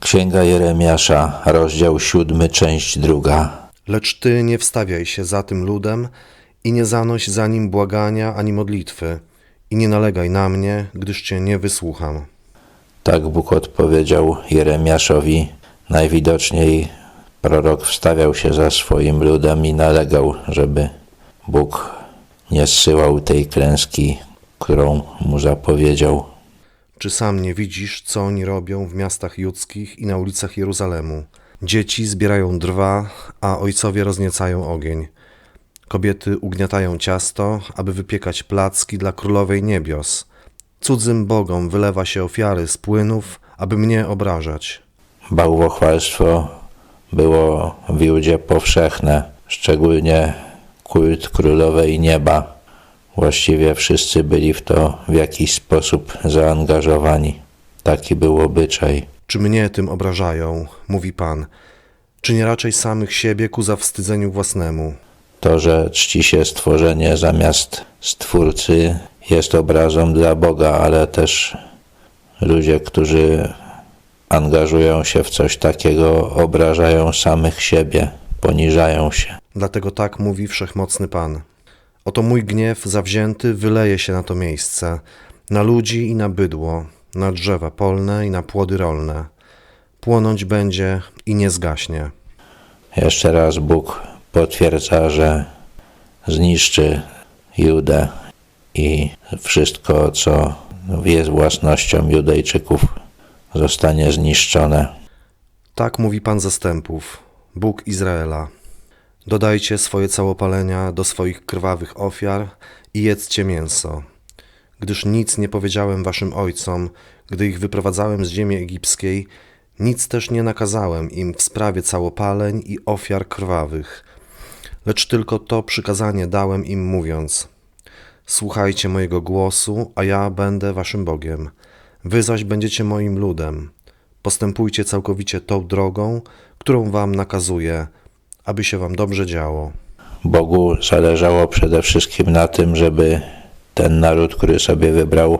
Księga Jeremiasza, rozdział siódmy, część druga. Lecz ty nie wstawiaj się za tym ludem i nie zanoś za nim błagania ani modlitwy i nie nalegaj na mnie, gdyż cię nie wysłucham. Tak Bóg odpowiedział Jeremiaszowi. Najwidoczniej prorok wstawiał się za swoim ludem i nalegał, żeby Bóg nie zsyłał tej klęski, którą mu zapowiedział. Czy sam nie widzisz, co oni robią w miastach judzkich i na ulicach Jeruzalemu? Dzieci zbierają drwa, a ojcowie rozniecają ogień. Kobiety ugniatają ciasto, aby wypiekać placki dla królowej niebios. Cudzym bogom wylewa się ofiary z płynów, aby mnie obrażać. Bałwochwalstwo było w Judzie powszechne, szczególnie kult królowej nieba. Właściwie wszyscy byli w to w jakiś sposób zaangażowani. Taki był obyczaj. Czy mnie tym obrażają, mówi Pan, czy nie raczej samych siebie ku zawstydzeniu własnemu? To, że czci się stworzenie zamiast stwórcy, jest obrazą dla Boga, ale też ludzie, którzy angażują się w coś takiego, obrażają samych siebie, poniżają się. Dlatego tak mówi wszechmocny Pan. Oto mój gniew zawzięty wyleje się na to miejsce, na ludzi i na bydło, na drzewa polne i na płody rolne. Płonąć będzie i nie zgaśnie. Jeszcze raz Bóg potwierdza, że zniszczy Judę i wszystko, co jest własnością Judejczyków, zostanie zniszczone. Tak mówi Pan zastępów, Bóg Izraela. Dodajcie swoje całopalenia do swoich krwawych ofiar i jedzcie mięso. Gdyż nic nie powiedziałem waszym ojcom, gdy ich wyprowadzałem z ziemi egipskiej, nic też nie nakazałem im w sprawie całopaleń i ofiar krwawych. Lecz tylko to przykazanie dałem im, mówiąc: Słuchajcie mojego głosu, a ja będę waszym Bogiem. Wy zaś będziecie moim ludem. Postępujcie całkowicie tą drogą, którą wam nakazuję, aby się wam dobrze działo. Bogu zależało przede wszystkim na tym, żeby ten naród, który sobie wybrał,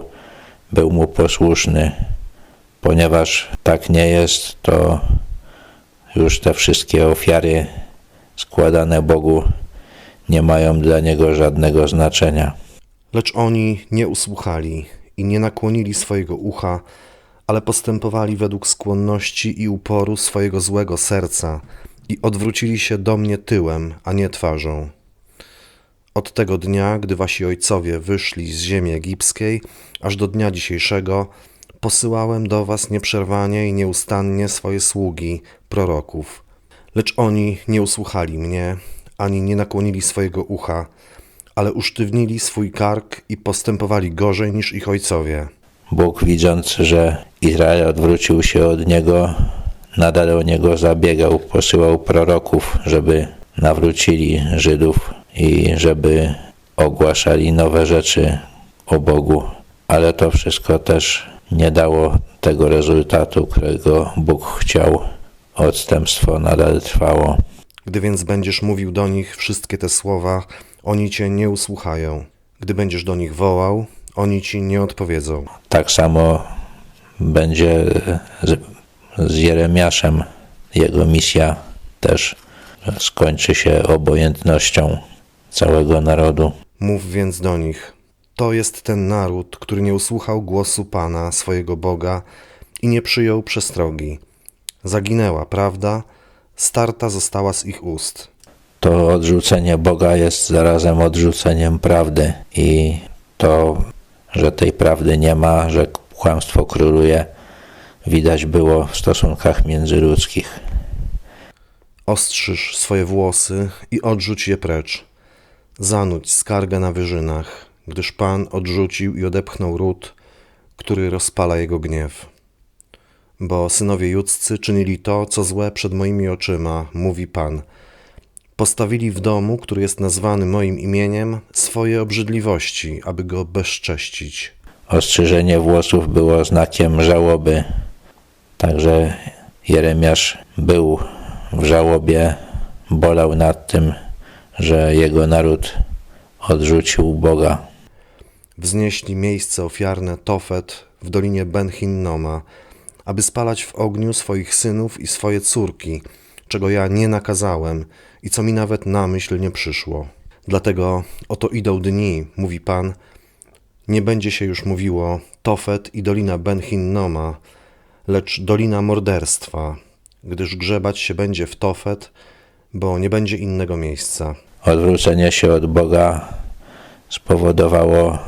był mu posłuszny. Ponieważ tak nie jest, to już te wszystkie ofiary składane Bogu nie mają dla niego żadnego znaczenia. Lecz oni nie usłuchali i nie nakłonili swojego ucha, ale postępowali według skłonności i uporu swojego złego serca i odwrócili się do mnie tyłem, a nie twarzą. Od tego dnia, gdy wasi ojcowie wyszli z ziemi egipskiej, aż do dnia dzisiejszego, posyłałem do was nieprzerwanie i nieustannie swoje sługi, proroków. Lecz oni nie usłuchali mnie, ani nie nakłonili swojego ucha, ale usztywnili swój kark i postępowali gorzej niż ich ojcowie. Bóg, widząc, że Izrael odwrócił się od niego, nadal o niego zabiegał, posyłał proroków, żeby nawrócili Żydów i żeby ogłaszali nowe rzeczy o Bogu. Ale to wszystko też nie dało tego rezultatu, którego Bóg chciał. Odstępstwo nadal trwało. Gdy więc będziesz mówił do nich wszystkie te słowa, oni cię nie usłuchają. Gdy będziesz do nich wołał, oni ci nie odpowiedzą. Tak samo będzie z, Jeremiaszem. Jego misja też skończy się obojętnością całego narodu. Mów więc do nich: To jest ten naród, który nie usłuchał głosu Pana, swojego Boga, i nie przyjął przestrogi. Zaginęła prawda, starta została z ich ust. To odrzucenie Boga jest zarazem odrzuceniem prawdy i to, że tej prawdy nie ma, że kłamstwo króluje, widać było w stosunkach międzyludzkich. Ostrzyż swoje włosy i odrzuć je precz. Zanudź skargę na wyżynach, gdyż Pan odrzucił i odepchnął ród, który rozpala jego gniew. Bo synowie judzcy czynili to, co złe przed moimi oczyma, mówi Pan. Postawili w domu, który jest nazwany moim imieniem, swoje obrzydliwości, aby go bezcześcić. Ostrzyżenie włosów było znakiem żałoby. Także Jeremiasz był w żałobie, bolał nad tym, że jego naród odrzucił Boga. Wznieśli miejsce ofiarne Tofet w dolinie Ben Hinnoma, aby spalać w ogniu swoich synów i swoje córki, czego ja nie nakazałem i co mi nawet na myśl nie przyszło. Dlatego oto idą dni, mówi Pan, nie będzie się już mówiło Tofet i Dolina Ben Hinnoma, lecz Dolina Morderstwa, gdyż grzebać się będzie w Tofet, bo nie będzie innego miejsca. Odwrócenie się od Boga spowodowało,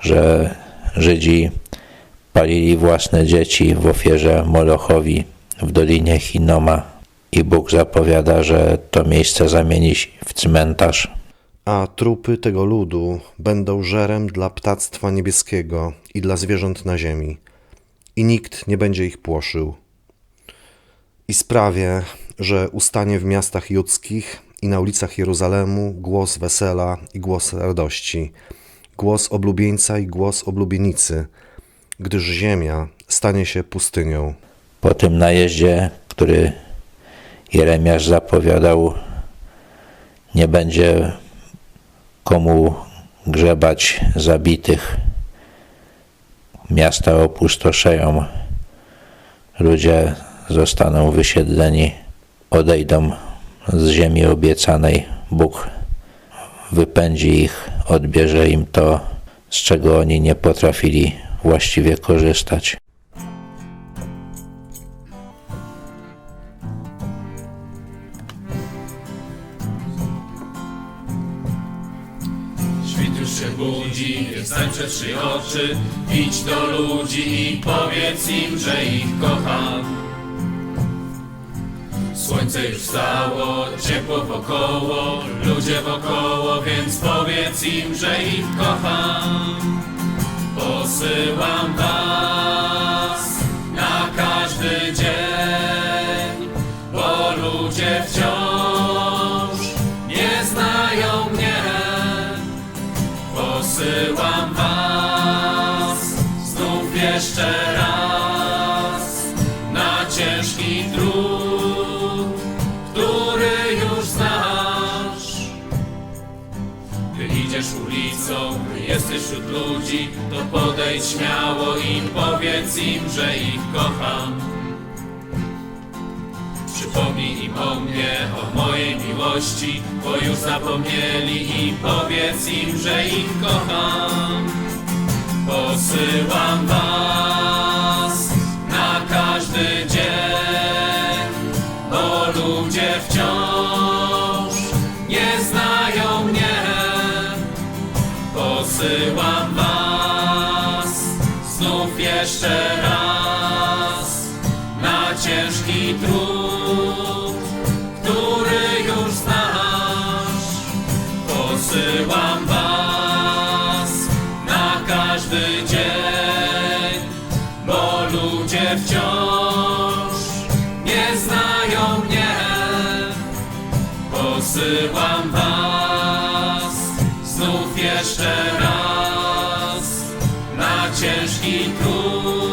że Żydzi palili własne dzieci w ofierze Molochowi w Dolinie Hinoma i Bóg zapowiada, że to miejsce zamieni się w cmentarz. A trupy tego ludu będą żerem dla ptactwa niebieskiego i dla zwierząt na ziemi, i nikt nie będzie ich płoszył. I sprawię, że ustanie w miastach judzkich i na ulicach Jeruzalemu głos wesela i głos radości, głos oblubieńca i głos oblubienicy, gdyż ziemia stanie się pustynią. Po tym najeździe, który Jeremiasz zapowiadał, nie będzie komu grzebać zabitych. Miasta opustoszeją, ludzie zostaną wysiedleni, odejdą z ziemi obiecanej. Bóg wypędzi ich, odbierze im to, z czego oni nie potrafili właściwie korzystać. Przed trzy oczy Idź do ludzi i powiedz im, że ich kocham. Słońce już wstało, ciepło wokoło Ludzie wokoło, więc powiedz im, że ich kocham. Posyłam was idziesz ulicą, jesteś wśród ludzi, to podejdź śmiało i powiedz im, że ich kocham. Przypomnij im o mnie, o mojej miłości, bo już zapomnieli i powiedz im, że ich kocham. Posyłam was Posyłam was znów jeszcze raz na ciężki trud, który już znasz. Posyłam was na każdy dzień, bo ludzie wciąż nie znają mnie. Posyłam ciężki trud.